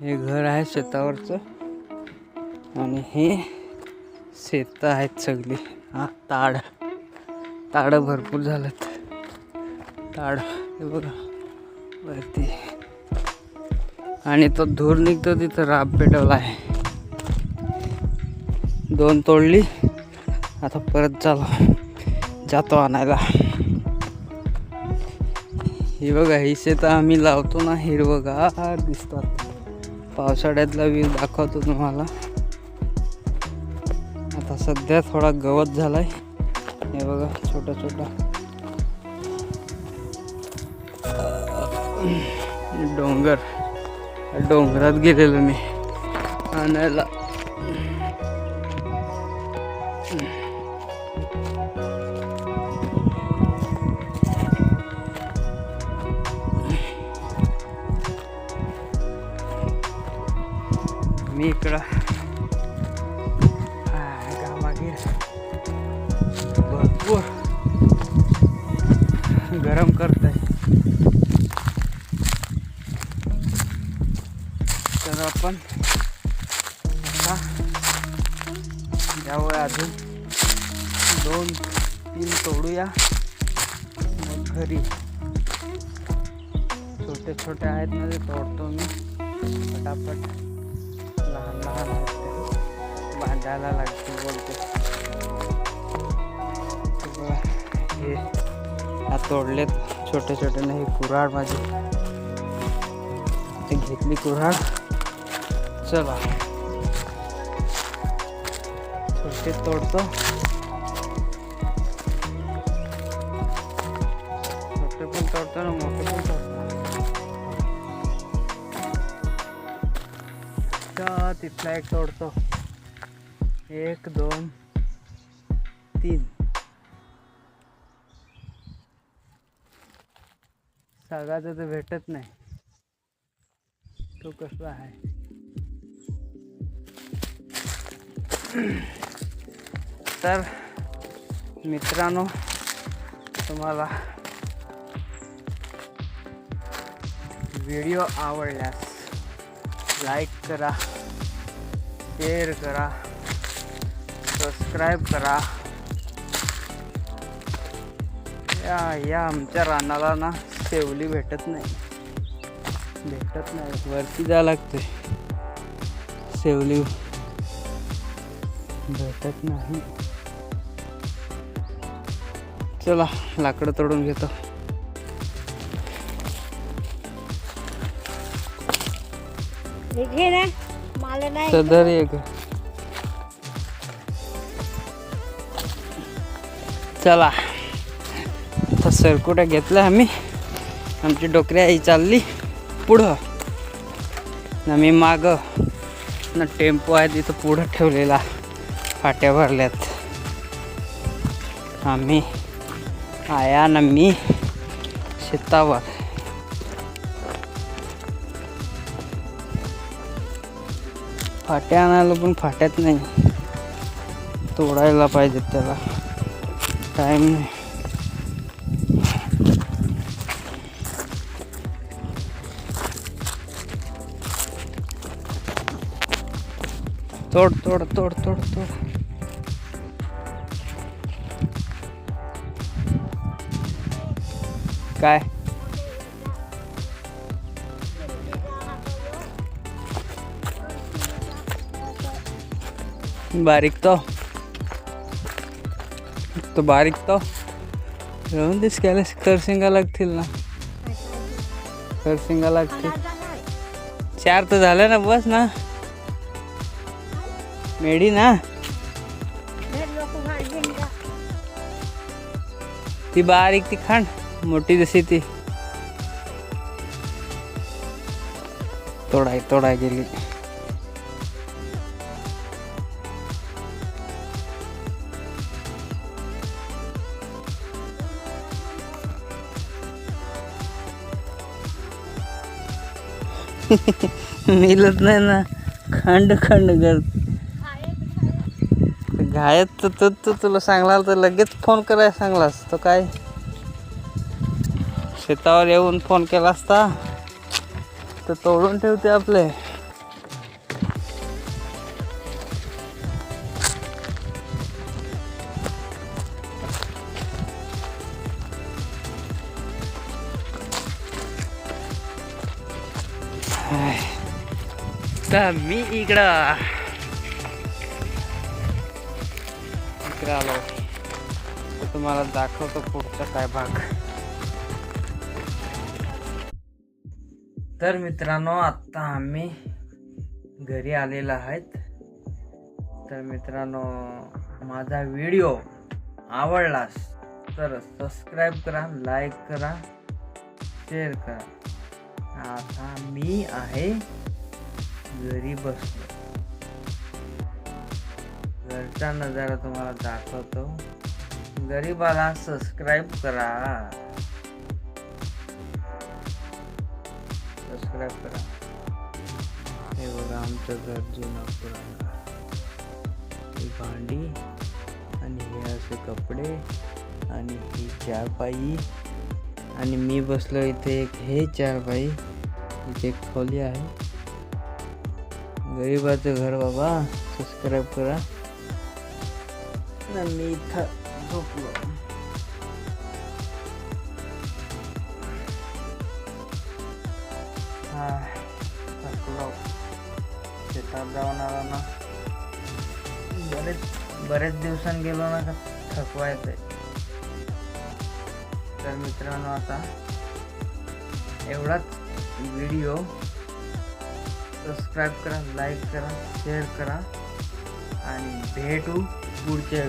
हे घर आहे शेतावरचं. आणि हे शेत आहेत सगळी. हा ताड. ताड भरपूर झालं ताड हे बघा. वरती. आणि तो धूर निघतो तिथं राब पेटवला आहे. दोन तोडली. आता परत चालू जातो आणायला. हे बघा ही शेतं आम्ही लावतो ना हिरवगार दिसतात. पावसाळ्यातला व्ह्यू दाखवतो तुम्हाला. आता सध्या थोडा गवत झालाय. हे बघा छोटा छोटा. डोंगर. डोंगरात गेलेलो मी. आणायला. मी इकडं. हा, गावागीर भरपूर. गरम करत आहे तर आपण आता अजून. दोन तीन तोडूया. मग घरी. छोटे छोटे आहेत ना ते तोडतो मी. पटापट. भांडायला बांधायला बोलतो. बोलते हे हा तोडलेत छोटे छोटे नाही कुऱ्हाड माझी. ते घेतली कुऱ्हाड. चला. छोटे तोडतो. छोटे पण तोडतो ना मोठे पण तोडतो. तिथला एक तोडतो? एक दोन तीन. सागाचं तर भेटत नाही. तो कसला आहे? तर मित्रांनो तुम्हाला व्हिडिओ आवडल्यास लाईक करा शेअर करा. सबस्क्राईब करा. या या आमच्या रानाला ना शेवली भेटत नाही. भेटत नाही. वरती जावं लागते शेवली भेटत नाही. चला लाकडं तोडून घेतो. सदर एक. चला आता सरकुट्या घेतला आम्ही. आमची डोकरी आई चालली पुढं. ना मी माग ना टेम्पो आहे तिथं पुढं ठेवलेला फाट्या भरल्यात. आम्ही आया ना मी शेतावर. फाट्या आणायला पण फाट्यात नाही. तोडायला पाहिजेत त्याला. टाईम नाही तोड तोड तोड तोड तोड काय बारीक तो तो बारीक तो. राहून दिस केलं खरशिंगा लागतील ना. खरशिंगा लागतील. चार तर झालं ना बस ना. मेडी ना. ती बारीक ती खांड मोठी जशी ती. तोडाय तोडाय गेली. मिळत नाही ना. खंड खंड गर घायत तर तो तो तुला सांगला तर लगेच फोन करायला सांगलास. तो काय? शेतावर येऊन फोन केला असता तर तोडून ठेवते आपले. तर मी इकडं. इकडे आलो तर तुम्हाला दाखवतो पुढचा काय भाग. तर मित्रांनो आत्ता आम्ही घरी आलेलो आहेत. तर मित्रांनो माझा व्हिडिओ आवडलास तर सबस्क्राईब करा लाईक करा शेअर करा. आता मी आहे घरी बसलो. घरचा नजारा तुम्हाला दाखवतो. गरीबाला सबस्क्राईब करा. सबस्क्राईब करा. हे बघा आमचं घर जुनं पुराण. ही भांडी आणि हे असे कपडे आणि ही चारपाई. आणि मी बसलो इथे एक हे चारपाई. इथे एक खोली आहे. गरीबाचं घर बाबा सबस्क्राईब करा. मी इथं झोपलो. हां थकलो. शेतात जाऊन आला ना. बरेच बरेच दिवसांनी गेलो ना का थकवा येते तर मित्रांनो आता एवढाच व्हिडिओ सबस्क्राईब करा लाईक करा शेअर करा. आणि भेटू पुढच्या